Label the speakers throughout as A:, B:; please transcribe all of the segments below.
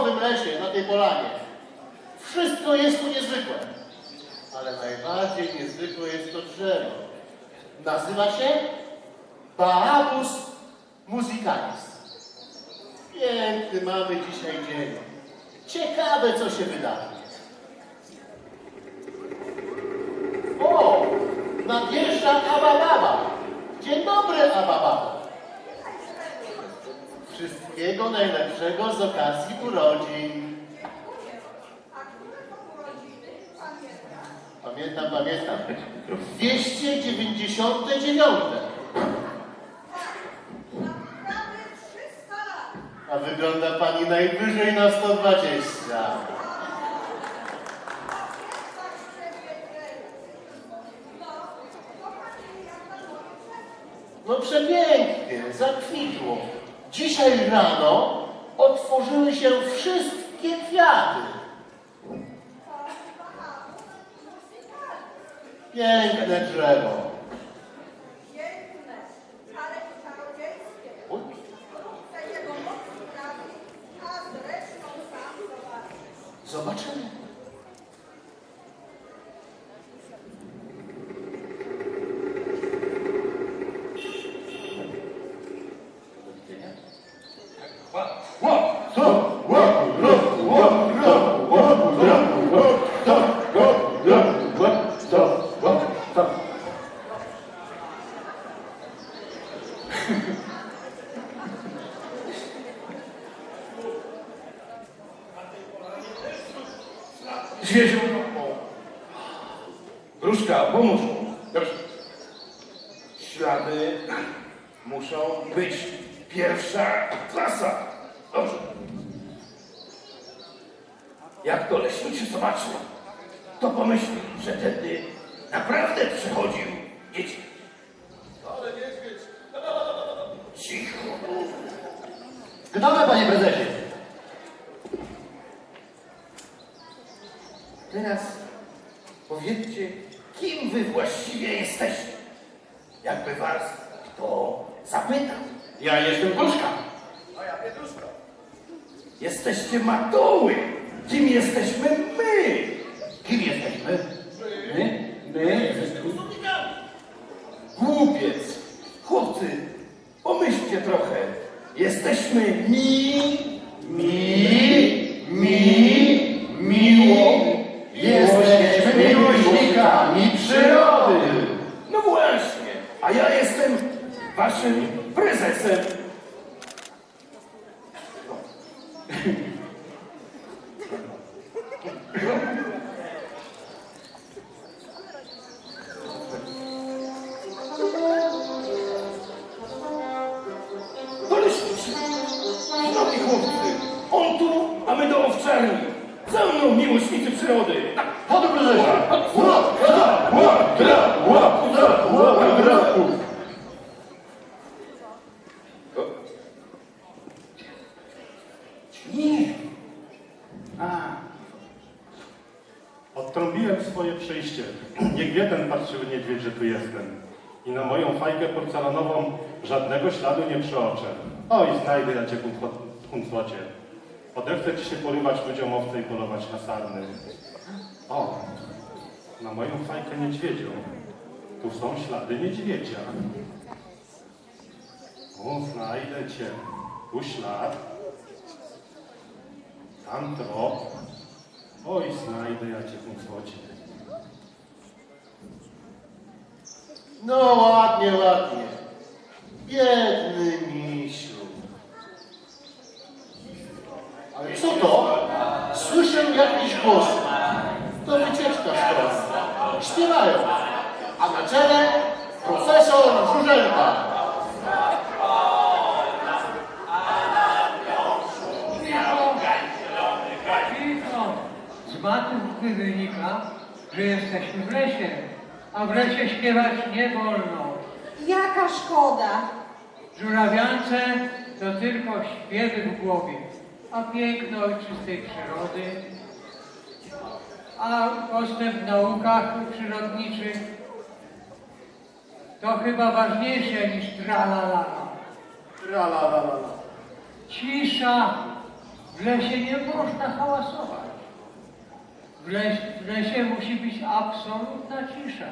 A: echowym lesie, na tej polanie. Wszystko jest tu niezwykłe. Ale najbardziej niezwykłe jest to drzewo. Nazywa się Baabus musicalis. Piękny mamy dzisiaj dzień. Ciekawe, co się wydarzy. O! Nadjeżdża Abababa. Dzień dobry, Abababa. Wszystkiego najlepszego z okazji urodzin. Pamiętam, pamiętam. 299. A wygląda pani najwyżej na 120. No przepięknie, zakwitło. Dzisiaj rano otworzyły się wszystkie kwiaty. Piękne drzewo.
B: Piękne, ale czarodziejskie.
A: Zobaczymy.
C: Zwierzę. Gruszka, pomóż mu. Dobrze. Ślady muszą być pierwsza klasa. Dobrze. Jak to leśniczy zobaczy, to pomyśli, że tędy naprawdę przechodził niedźwiedź. Ale niedźwiedź. Cicho.
A: Gotowe, panie prezesie.
C: Teraz powiedzcie, kim wy właściwie jesteście? Jakby was kto zapytał.
A: Ja jestem Gruszka.
C: Jesteście matoły. Kim jesteśmy my?
A: Kim jesteśmy?
C: My? My? Głupiec. Chłopcy, pomyślcie trochę. Jesteśmy mi, mi, mi, miło.
A: Jesteśmy miłośnikami przyrody.
C: No właśnie, a ja jestem waszym prezesem.
D: Polować na sarny. O, na moją fajkę niedźwiedzią. Tu są ślady niedźwiedzia. O, znajdę cię. Tu ślad. Tam trop. Oj, znajdę ja cię, kuntwocie.
A: No ładnie, ładnie. Biedny misiu. Ale co to? Słyszę jakieś głosy. To wycieczka szkolna. Śpiewają. A na czele profesor.
E: Cicho! Z matów wynika, że jesteśmy w lesie, a w lesie śpiewać nie wolno.
B: Jaka szkoda.
E: Żurawiance to tylko śpiewy w głowie. A piękno ojczystej przyrody, a postęp w naukach przyrodniczych to chyba ważniejsze niż tralalala.
A: Ra, la, la, la, la.
E: Cisza. W lesie nie można hałasować. W, leś, w lesie musi być absolutna cisza.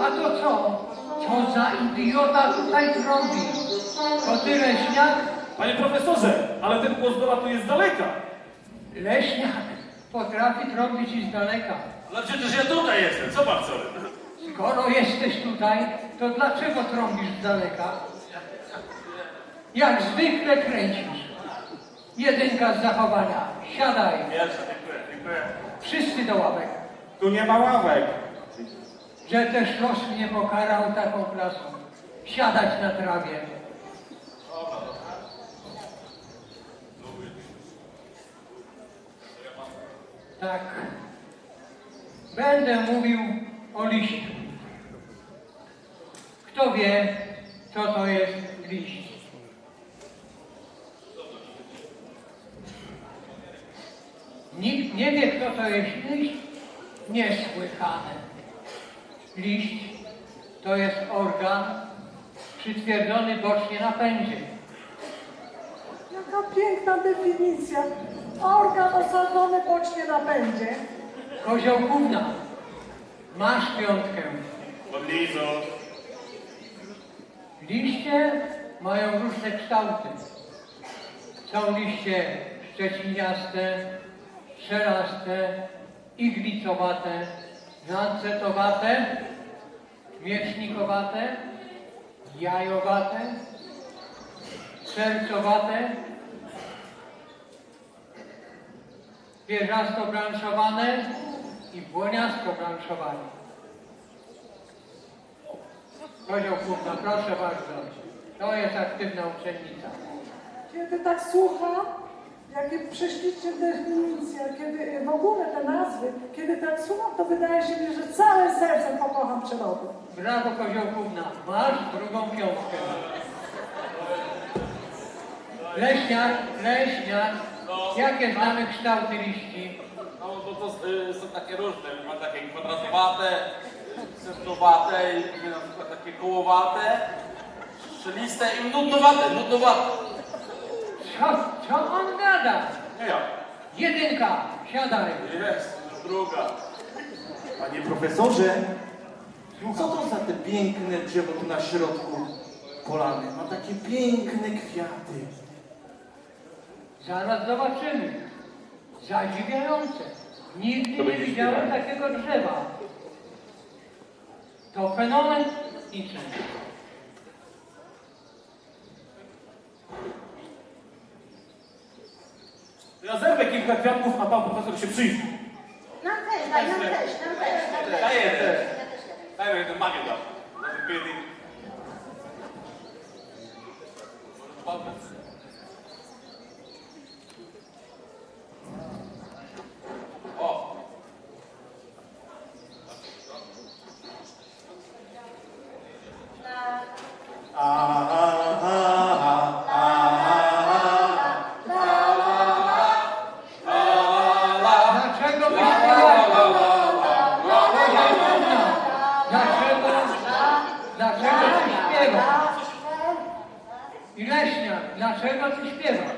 E: A to co? Co za idiota tutaj trąbi? To ty leśniak?
F: Panie profesorze, ale ten głos dolatuje z daleka.
E: Leśniak potrafi trąbić i z daleka.
F: Ale przecież ja tutaj jestem, co pan?
E: Skoro jesteś tutaj, to dlaczego trąbisz z daleka? Jak zwykle kręcisz. Jedynka z zachowania. Siadaj.
F: Pierwsza, dziękuję, dziękuję.
E: Wszyscy do ławek.
F: Tu nie ma ławek.
E: Że też los mnie pokarał taką klasą. Siadać na trawie. Tak. Będę mówił o liściu. Kto wie, co to jest liść? Nikt nie wie, kto to jest liść? Niesłychane. Liść to jest organ przytwierdzony bocznie na pędzie.
G: Jaka piękna definicja. Organ osadzony bocznie na pędzie.
E: Kozioł gówna. Masz piątkę.
F: Podlizu.
E: Liście mają różne kształty. Są liście szczeciniaste, strzelaste, iglicowate, lancetowate, miecznikowate, jajowate, sercowate, wieżasto-branszowane i błoniasto-branszowane. Kozioł Kurna, proszę bardzo. To jest aktywna uczennica.
G: Kiedy tak słucham, jakie przeszliście definicje, kiedy w ogóle te nazwy, kiedy tak słucham, to wydaje się mi, że całym sercem pokocham przyrodę.
E: Brawo Kozioł Kurna, masz drugą piątkę. Leśniak, leśniak, jakie znamy kształty liści?
H: No bo to y, są takie różne, ma takie kwadratowate, centrowate i na przykład takie kołowate, strzeliste i nudnowate, nudnowate.
E: Co, co on gada?
H: Nie ja.
E: Jedynka, siadaj.
H: Jest, druga.
I: Panie profesorze, co to za te piękne drzewo tu na środku polany? Ma takie piękne kwiaty.
E: Zaraz zobaczymy. Zadziwiające. Nigdy nie widziałem takiego drzewa. To fenomen niczym.
F: Ja zerwę kilka kwiatków, a pan profesor się przyjrzy.
B: Nam też, daj, nam też, nam też, nam też.
H: Daj jeden.
B: Ja też jadę.
H: Daj mi jeden magię biedny. O,
I: A, a, a, a,
E: Dlaczego my śpiewamy? Dlaczego, dlaczego ty śpiewasz? I Leśniak, dlaczego ty śpiewasz?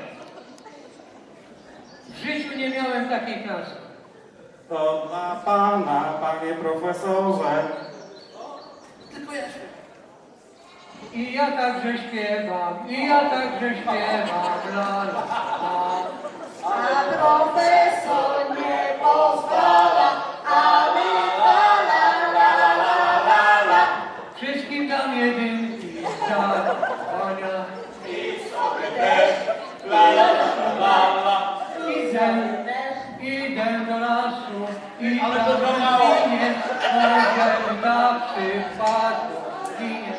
E: W życiu nie miałem takiej klasy.
I: To dla pana, panie profesorze.
E: I ja także śpiewam, i ja także śpiewam, la la la.
B: A profesor nie pozwala, ale la la la la la la.
E: Wszystkim dam jedynki za konia. Idę, idę do lasu i
H: Ale
E: tam
H: to za mało.
E: ginie, może na przypadku ginie.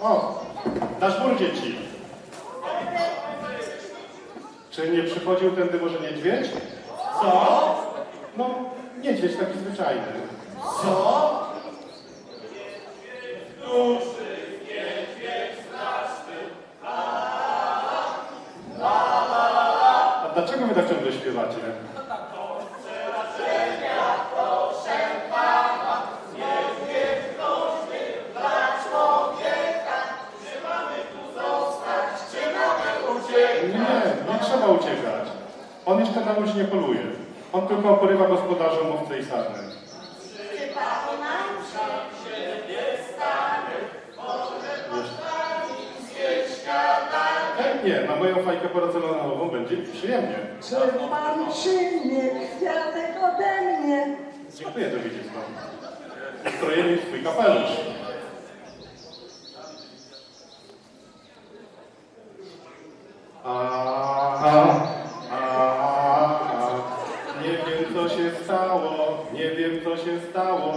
D: O, nasz mur dzieci. Przychodził tędy może niedźwiedź? Co? No, niedźwiedź taki zwyczajny.
A: Co?
D: A dlaczego wy tak ciągle śpiewacie? Jeszcze na ludzi nie poluje. On tylko porywa gospodarzom mówcy i sarny. Chętnie, na moją fajkę porcelanową będzie przyjemnie.
G: Czy pan przyjmie kwiatek ode mnie?
D: Dziękuję, dowiedzisko. Ustrojenie w swój kapelusz. A, a, a, a, nie wiem co się stało, nie wiem co się stało,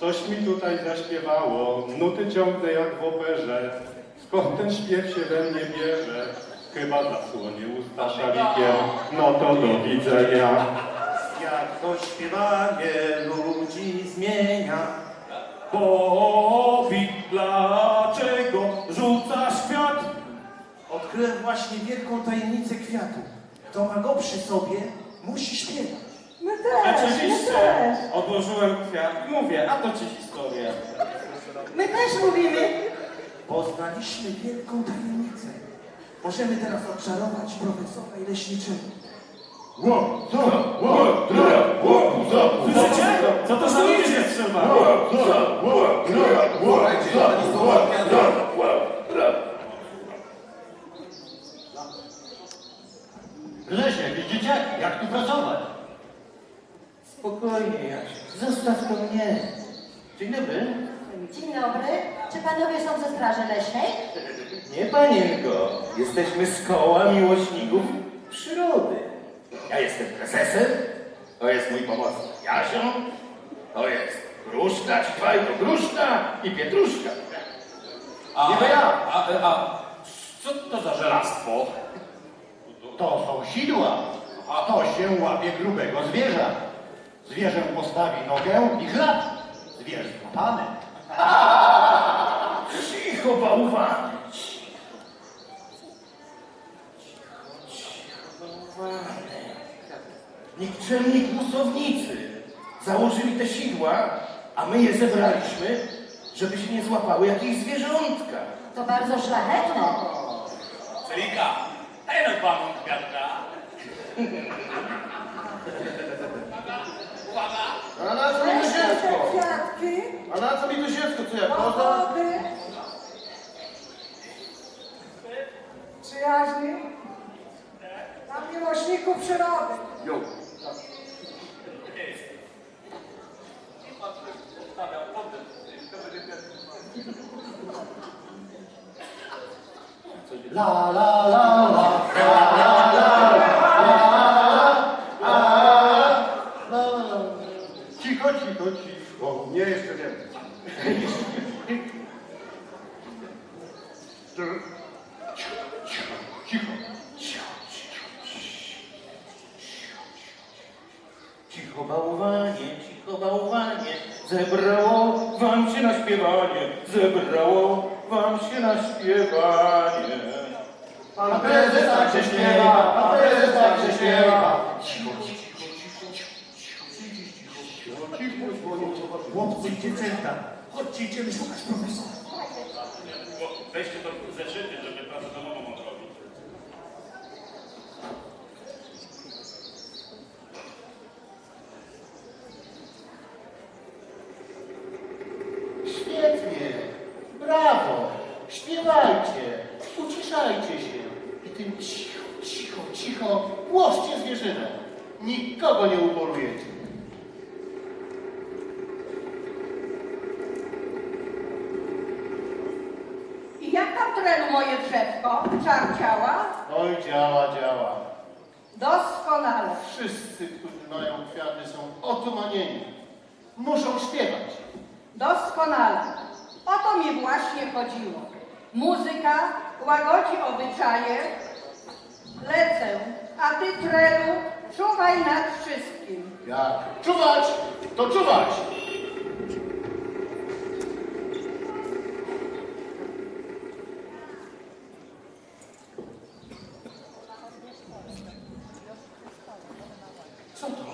D: coś mi tutaj zaśpiewało, nuty ciągnę jak w operze, skąd ten śpiew się we mnie bierze? Chyba zasłonię usta szalikiem, no to do widzenia.
I: Jak to śpiewanie ludzi zmienia.
F: Powiedz, dlaczego rzucasz kwiat?
I: Odkryłem właśnie wielką tajemnicę kwiatu. Kto ma go przy sobie, musi śpiewać.
G: My też, my
H: Oczywiście.
G: też.
H: Odłożyłem kwiat i mówię, a to ci historia.
B: My też mówimy.
I: Poznaliśmy wielką tajemnicę. Możemy teraz odczarować profesora i leśniczego.
F: Słyszycie? Co to za ludzie trzeba?
A: Grzesiek, widzicie? Jak tu pracować?
C: Spokojnie, Jasiu. Zostaw to mnie.
A: Dzień dobry.
B: Dzień dobry. Czy panowie są ze Straży Leśnej?
C: Nie, panienko. Jesteśmy z koła miłośników przyrody. Ja jestem prezesem. To jest mój pomocnik Jasio. To jest Gruszka, to Gruszka i Pietruszka.
H: A,
C: Nie, to ja.
H: A, a, co to za żelastwo?
A: To są sidła. A to się łapie grubego zwierza. Zwierzę postawi nogę i chlap. Zwierzę złapane.
C: Cicho, bałwany. Bałwany. Nikczemni kłusownicy założyli te sidła, a my je zebraliśmy, żeby się nie złapały jakieś zwierzątka.
B: To bardzo szlachetne.
H: Celika, daj no panu kwiatka.
A: A na co mi to
G: kwiatki,
A: A na co mi to dziecko? Co ja
G: do
A: koza?
G: wody. Przyjaźni. Dla miłośników przyrody.
A: La la la la. Cicho, cicho, cicho. Nie, jeszcze więcej. Cicho, cicho, cicho.
C: Cicho bałwanie, cicho bałwanie, zebrało wam się na śpiewanie, zebrało wam się na śpiewanie.
A: Pan prezes tak się śpiewa, pan prezes tak się śpiewa. Cicho, cicho, cicho, cicho, cicho, cicho, cicho, cicho.
I: Chłopcy i dziewczęta, chodźcie, idziemy szukać profesora.
D: Weźcie to zeszyty, żeby pracę domową odrobić.
A: Świetnie, brawo, śpiewajcie, uciszajcie się i tym cicho, cicho, cicho głoście zwierzynę. Nikogo nie uporujecie.
B: I jak tam trenu moje drzewko? Czar działa?
A: Oj, działa, działa.
B: Doskonale.
A: Wszyscy, którzy mają kwiaty są otumanieni. Muszą śpiewać.
B: Doskonale. O to mi właśnie chodziło. Muzyka łagodzi obyczaje. Lecę,
J: ty, Fredu, czuwaj nad wszystkim.
A: Jak czuwać, to czuwać. Co to?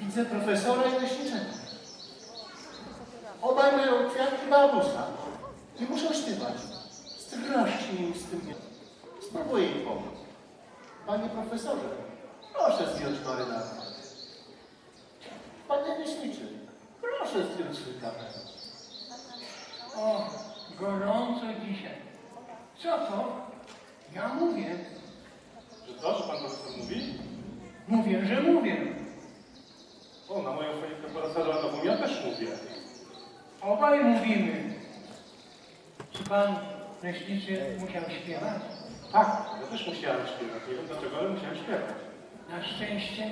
A: Widzę profesora i leśniczego. Obaj mają kwiatki babusa i muszą śpiewać. Strasznie im z tym jest. Spróbuję im pomóc. Panie profesorze, proszę zdjąć marynarkę. Panie leśniczy, proszę zdjąć swój kapel.
E: O, gorąco dzisiaj. Co to? Ja mówię.
D: Że co, że pan profesor mówi?
E: Mówię, że mówię.
D: O, na moją fajkę profesora nową ja też mówię.
E: Obaj mówimy. Czy pan leśniczy musiał śpiewać?
D: Tak, ja też musiałem śpiewać. Nie wiem dlaczego, ale musiałem śpiewać.
E: Na szczęście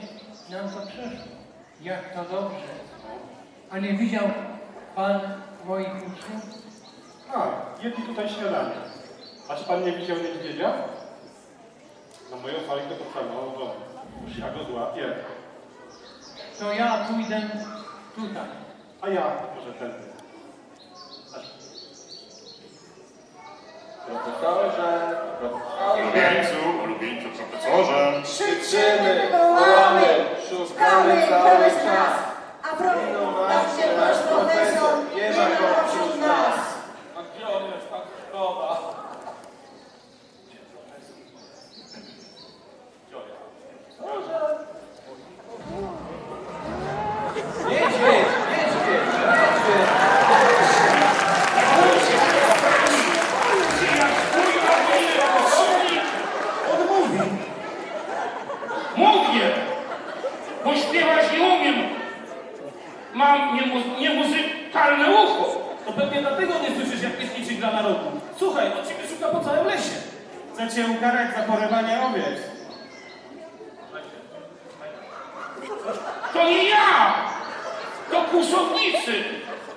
E: nam to przeszło. Jak to dobrze. A nie widział pan moich uczniów?
D: Tak, jedli tutaj śniadanie. A czy pan nie widział niedźwiedzia? Na moją fajkę profesora Już ja go złapię.
E: To ja pójdę tutaj.
D: A ja może tędy.
K: Profesorze, profesorze.
D: Ulubieńcu, ulubieńcu profesorze.
J: Krzyczymy, wołamy, szukamy cały czas. A propos, nasz profesor nie ma go wśród nas.
K: A gdzie on jest? Tak szkoda.
I: Niedźwiedź, niedźwiedź, niedźwiedź. On mówi.
F: Mówię, bo śpiewać nie umiem. Mam niemu- niemuzykalne ucho.
L: To pewnie dlatego nie słyszysz, jak pieśniczy dla narodu. Słuchaj, on ciebie szuka po całym lesie.
I: Chcę cię ukarać za porywanie owiec.
F: To nie ja! To kłusownicy!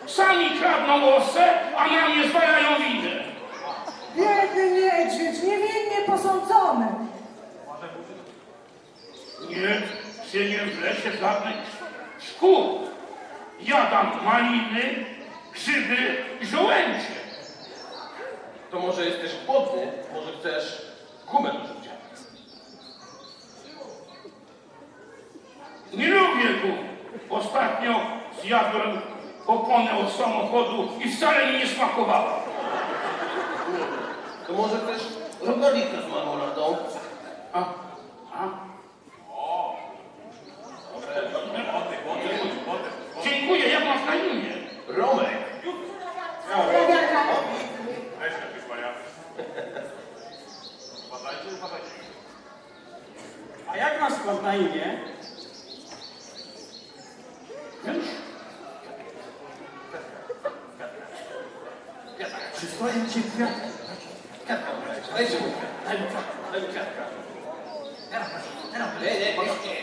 F: Sami kradną osę, a na mnie zwalają winę.
G: Biedny niedźwiedź, niewinnie posądzony.
F: Nie cienię w lesie żadnych szkół. Jadam maliny, grzyby i żołędzie.
K: To może jesteś głodny? Może chcesz gumę do rzucia?
F: Nie lubię gum. Ostatnio zjadłem oponę od samochodu i wcale mi nie smakowała.
K: To może chcesz rogalika z marmoladą?
F: A? Dziękuję, jak masz na imię?
K: Romek.
L: A jak masz pan na imię?
F: Wiesz?
I: Przysłałem cię kwiatki.
K: Kwiatka, dajcie mu kwiatka. Daj mu kwiatka, daj mu kwiatka. Nie, nie, nie, nie.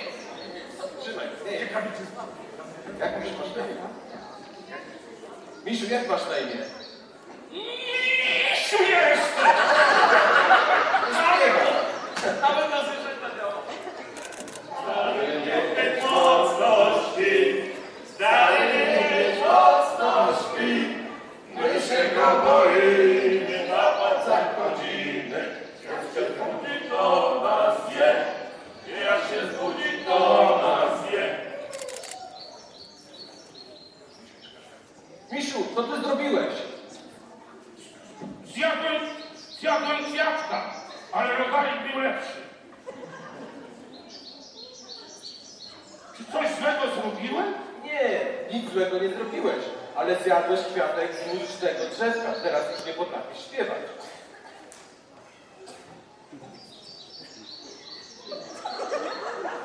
K: Trzymaj. Nie, jak Jak Misiu masz na imię? Misiu, jak masz na imię?
F: Misiu jest!
K: Nawet na zwierzęta działa. Misiu, co ty zrobiłeś?
F: Zjadłem, zjadłem kwiatka, ale rogalik był lepszy. Czy coś złego zrobiłem?
K: Nie, nic złego nie zrobiłeś, ale zjadłeś kwiatek z muzycznego drzewka. Teraz już nie potrafisz śpiewać.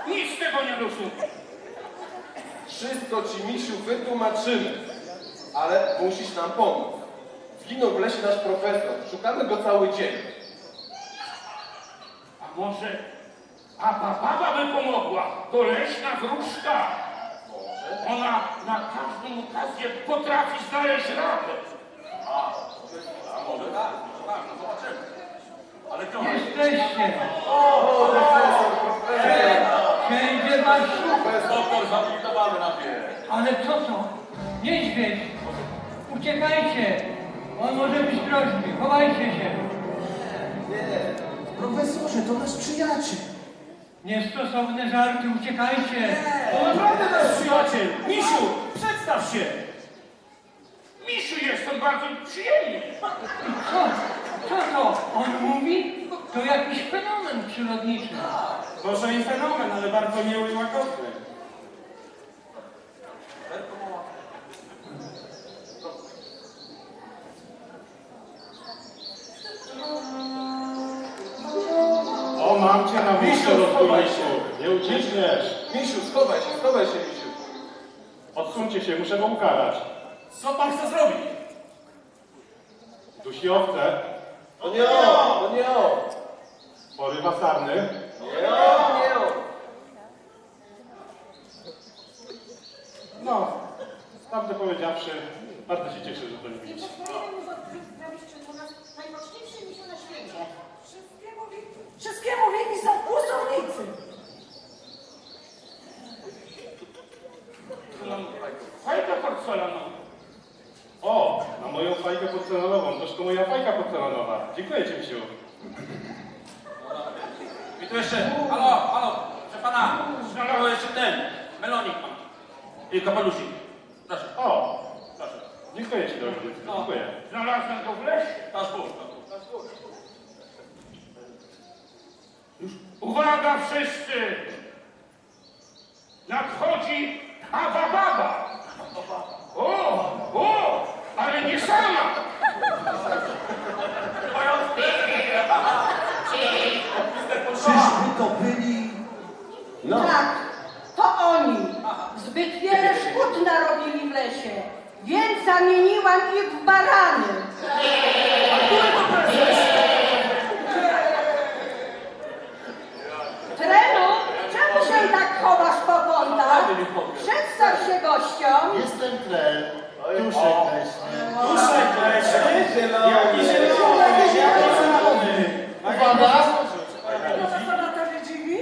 F: Nic z tego nie rozumiem.
K: Wszystko ci, Misiu, wytłumaczymy, ale musisz nam pomóc. Zginął w lesie nasz profesor. Szukamy go cały dzień.
F: A może Papa Baba by pomogła? To leśna wróżka. Ona na każdą okazję potrafi znaleźć radę.
K: A może tak, tak, no zobaczymy.
H: Ale kto?
E: Jesteście.
I: O, profesor, profesor.
E: Wszędzie was szuka.
H: To jest doktor zabilitowany na wie.
E: Ale co to? Niedźwiedź! Uciekajcie! On może być groźny. Chowajcie się.
I: Nie, profesorze, to nasz przyjaciel.
E: Niestosowne żarty, uciekajcie!
F: To naprawdę nasz przyjaciel! Misiu, przedstaw się! Misiu, jestem bardzo przyjemny.
E: Co? Co to? On mówi? To jakiś fenomen przyrodniczy.
F: Może i fenomen, ale bardzo miły i łagodny. Misiu, schowaj
I: się, schowaj się, Misiu.
D: Odsuńcie się, muszę go ukarać.
H: Co pan chce zrobić?
D: Dusi owce,
I: To nie on, to nie on.
D: porywa sarny,
I: Nie on, nie on.
D: No, prawdę powiedziawszy, bardzo się cieszę, że to widzicie.
B: Najpoczciwszy misiu na świecie.
G: Wszystkiemu, wi- wszystkiemu winni są kłusownicy.
F: Fajka porcelanowa.
D: O, na moją fajkę porcelanową, toż to moja fajka porcelanowa. Dziękuję Ci, Misiu.
H: I tu jeszcze, halo, halo, proszę pana, znalazłem jeszcze ten, melonik mam. I kapelusik. Proszę,
D: O,
H: proszę.
D: dziękuję Ci, drogi dziecko, dziękuję.
F: Znalazłem go w lesie.
H: Taż pół, taż pół.
F: Uwaga wszyscy! Nadchodzi Baba Baba! O, o, ale nie sama!
I: Czyżby to byli... No.
B: Tak, to oni. Zbyt wiele szkód narobili w lesie, więc zamieniłam ich w barany. Trenu, czemu się tak chowasz po kątach? Przedstaw się gościom.
A: Jestem trel, duszek leśny.
I: Duszek leśny, zielony, zielony, zielony.
A: Uwaga!
G: Profesora to nie dziwi?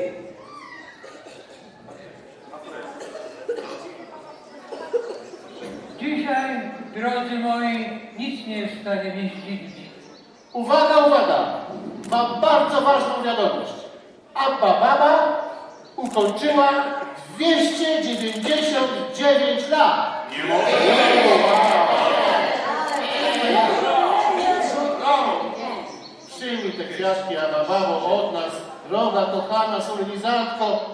E: Dzisiaj, drodzy moi, nic nie jest w stanie mnie zdziwić.
A: Uwaga, uwaga! Mam bardzo ważną wiadomość. Abba Baba ukończyła 299 lat. Przyjmij te kwiatki, Abba Babo, od nas, droga, kochana solenizantko.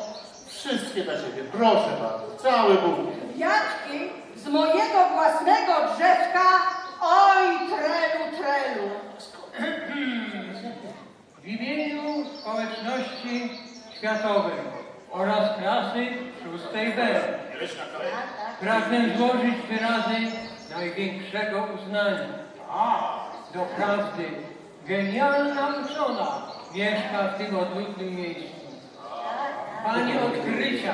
A: Wszystkie dla Ciebie, proszę bardzo, cały bukiet.
B: Kwiatki z mojego własnego drzewka. Oj, trelu, trelu.
E: W imieniu społeczności światowej oraz klasy 6B pragnę złożyć wyrazy największego uznania. Doprawdy, genialna uczona mieszka w tym odludnym miejscu. Pani odkrycia,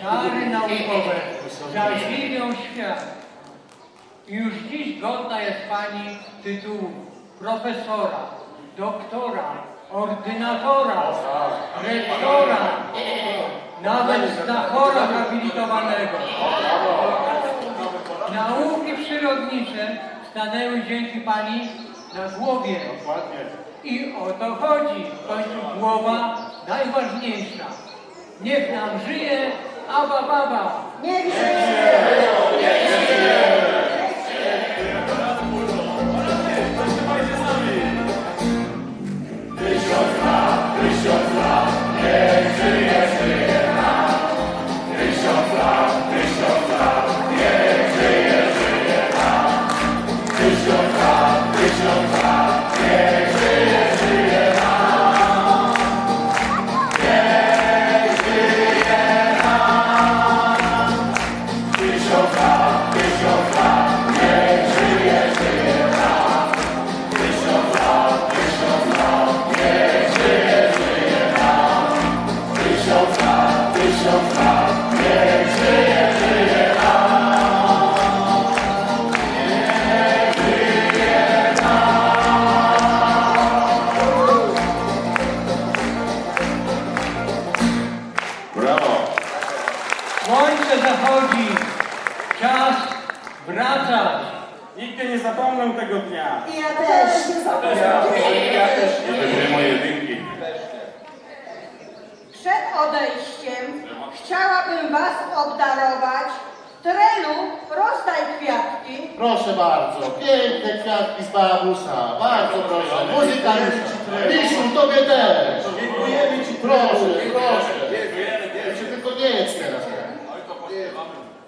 E: czary naukowe zadziwią świat. I już dziś godna jest Pani tytułu profesora, doktora, ordynatora, rektora, nawet znachora habilitowanego. Nauki przyrodnicze stanęły dzięki Pani na głowie. I o to chodzi. W końcu głowa najważniejsza. Niech nam żyje Aba Baba.
B: Niech żyje.
F: Tysiąc lat,
H: Bardzo proszę. Muzyka już. Misiu, tobie też.
L: Dziękujemy ci,
H: Proszę, proszę. Jeszcze tylko nie jest teraz.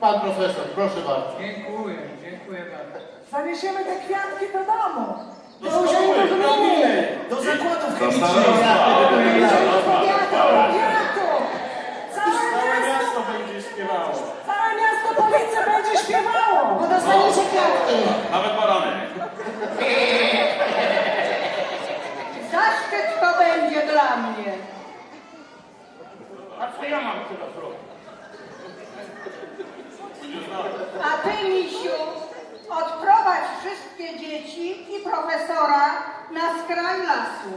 H: Pan profesor, proszę bardzo.
E: Dziękuję, dziękuję bardzo.
G: Zaniesiemy te kwiatki do domu.
L: Do szkoły, do gminy, do zakładów chemicznych.
G: Powiatu! Całe
F: Całe
G: miasto,
F: miasto będzie śpiewało.
G: całe miasto Police będzie śpiewało.
J: Bo dostaniecie kwiatki.
M: Nawet barany.
B: Zaszczyt to będzie dla mnie.
F: A co ja mam teraz robić?
B: A Ty, Misiu, odprowadź wszystkie dzieci i profesora na skraj lasu.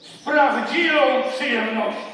A: Z prawdziwą przyjemnością.